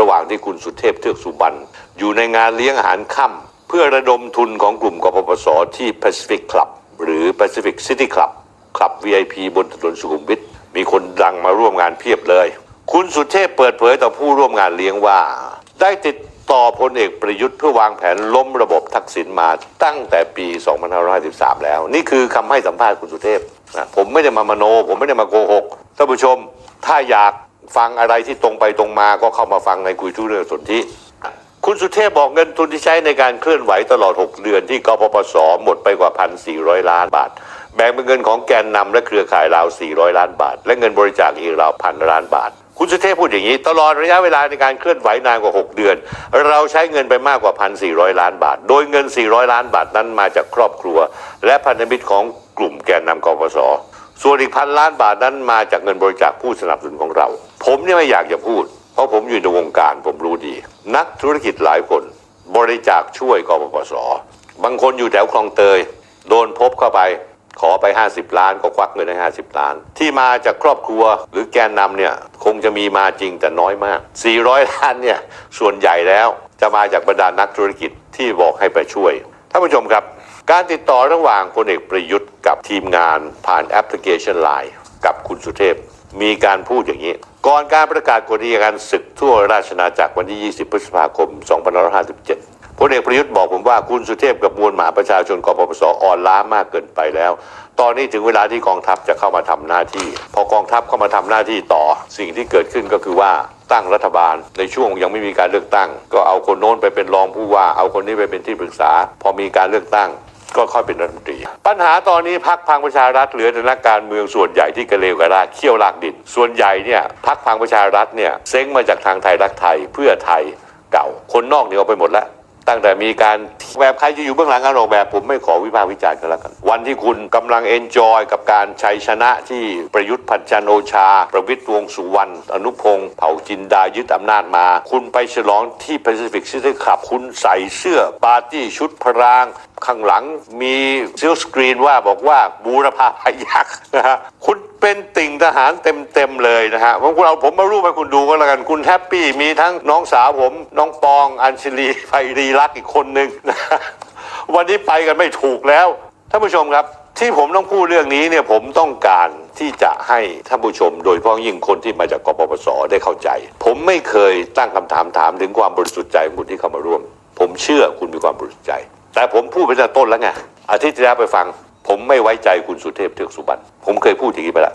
ระหว่างที่คุณสุเทพเทือกสุบรรณอยู่ในงานเลี้ยงอาหารค่ำเพื่อระดมทุนของกลุ่มกปปสที่ Pacific Club หรือ Pacific City Club คลับ VIP บนถนนสุขุมวิทมีคนดังมาร่วมงานเพียบเลย คุณสุเทพเปิดเผยต่อผู้ร่วมงานเลี้ยงว่า ได้ติดต่อพลเอกประยุทธ์เพื่อวางแผนล้มระบบทักษิณมาตั้งแต่ปี 2553 แล้ว นี่คือคำให้สัมภาษณ์คุณสุเทพนะผมไม่ได้มามโน ผมไม่ได้มาโกหกท่านผู้ชม ถ้าอยาก ฟังอะไรที่ตรงไปตรงมาก็เข้ามาฟังในคุยทุเรื่องสนธิคุณสุเทพบอกเงินทุนที่ใช้ในการเคลื่อนไหวตลอด 6 เดือนที่กปปสหมดไปกว่า 1,400 ล้านบาท แบ่งเป็นเงินของแกนนำและเครือข่ายราว 400 ล้านบาท และเงินบริจาคอีกราวพันล้านบาท คุณสุเทพพูดอย่างนี้ ตลอดระยะเวลาในการเคลื่อนไหวนานกว่า 6 เดือน เราใช้เงินไปมากกว่า 1,400 ล้านบาท โดยเงิน 400 ล้านบาทนั้นมาจากครอบครัว และพันธมิตรของกลุ่มแกนนำกปปสส่วนอีกพันล้านบาทนั้นมาจากเงินบริจาคผู้สนับสนุนของเรา ผมเนี่ยไม่อยากจะพูด เพราะผมอยู่ในวงการผมรู้ดี นักธุรกิจหลายคน บริจาคช่วยกปปส บางคนอยู่แถวคลองเตย โดนพบเข้าไปขอไป 50 ล้านก็ควักเงินให้50 ล้าน ที่มาจากครอบครัวหรือแกนนำเนี่ยคงจะมีมาจริงแต่น้อยมาก 400 ล้านเนี่ยส่วนใหญ่แล้วจะมาจากบรรดานักธุรกิจที่บอกให้ไปช่วยท่านผู้ชมครับ การติดต่อระหว่างพลเอกประยุทธ์กับทีมงานผ่านแอปพลิเคชัน Line กับคุณสุเทพ มีการพูดอย่างนี้ ก่อนการประกาศกฎอัยการศึกทั่วราชนาจักรวันที่ 20 พฤษภาคม 2557พลเอกประยุทธ์บอกผมว่าคุณสุเทพกับมวลหมาประชาชนกปปสอ่อนล้ามากเกินไปแล้ว ตอนนี้ถึงเวลาที่กองทัพจะเข้ามาทำหน้าที่ พอกองทัพเข้ามาทำหน้าที่ต่อ สิ่งที่เกิดขึ้นก็คือว่าตั้งรัฐบาลในช่วงยังไม่มีการเลือกตั้ง ก็เอาคนโน้นไปเป็นรองผู้ว่า เอาคนนี้ไปเป็นที่ปรึกษา พอมีการเลือกตั้ง ก็ค่อยเป็นรัฐมนตรี ปัญหาตอนนี้พักพังประชารัฐเหลือแต่นักการเมืองส่วนใหญ่ที่กระเลวกระลาดเขี้ยวลากดิน ส่วนใหญ่เนี่ยพักพังประชารัฐเนี่ยเซ้งมาจากทางไทยรักไทยเพื่อไทยเก่า คนนอกเนี่ยเอาไปหมดแล้ว ตั้งแต่มีการแบบใครจะอยู่เบื้องหลังการออกแบบผมไม่ขอวิพากษ์วิจารณ์กันแล้วกัน วันที่คุณกำลังเอนจอยกับการชัยชนะที่ประยุทธ์พันจันโอชา ประวิตรวงสุวรรณอนุพงศ์เผ่าจินดายึดอำนาจมา คุณไปฉลองที่ Pacific City Club คุณใส่เสื้อปาร์ตี้ชุดพราง ข้างหลังมีซิลสกรีนว่าบอกว่าบูรพาพยักษ์นะฮะคุณเป็นติ่งทหารเต็มๆเลยนะฮะผมคุณเอาผมมารูปให้คุณดูก็แล้วกันคุณแฮปปี้มีทั้งน้องสาวผม น้องปองอัญชลีไพรีรักอีกคนหนึ่งนะฮะวันนี้ไปกันไม่ถูกแล้วท่านผู้ชมครับที่ผมต้องพูดเรื่องนี้เนี่ยผมต้องการที่จะให้ท่านผู้ชม โดยเฉพาะยิ่งคนที่มาจากกปปสได้เข้าใจ ผมไม่เคยตั้งคำถามถามถึงความบริสุทธิ์ใจของคุณที่เข้ามาร่วม ผมเชื่อคุณมีความบริสุทธิ์ใจ แต่ผมพูดไปตั้งต่ต้นแล้วไงอาทิตย์ที่แล้วไปฟัง ผมไม่ไว้ใจคุณสุเทพเทือกสุบรรณผมเคยพูดอย่างนี้ไปแล้ว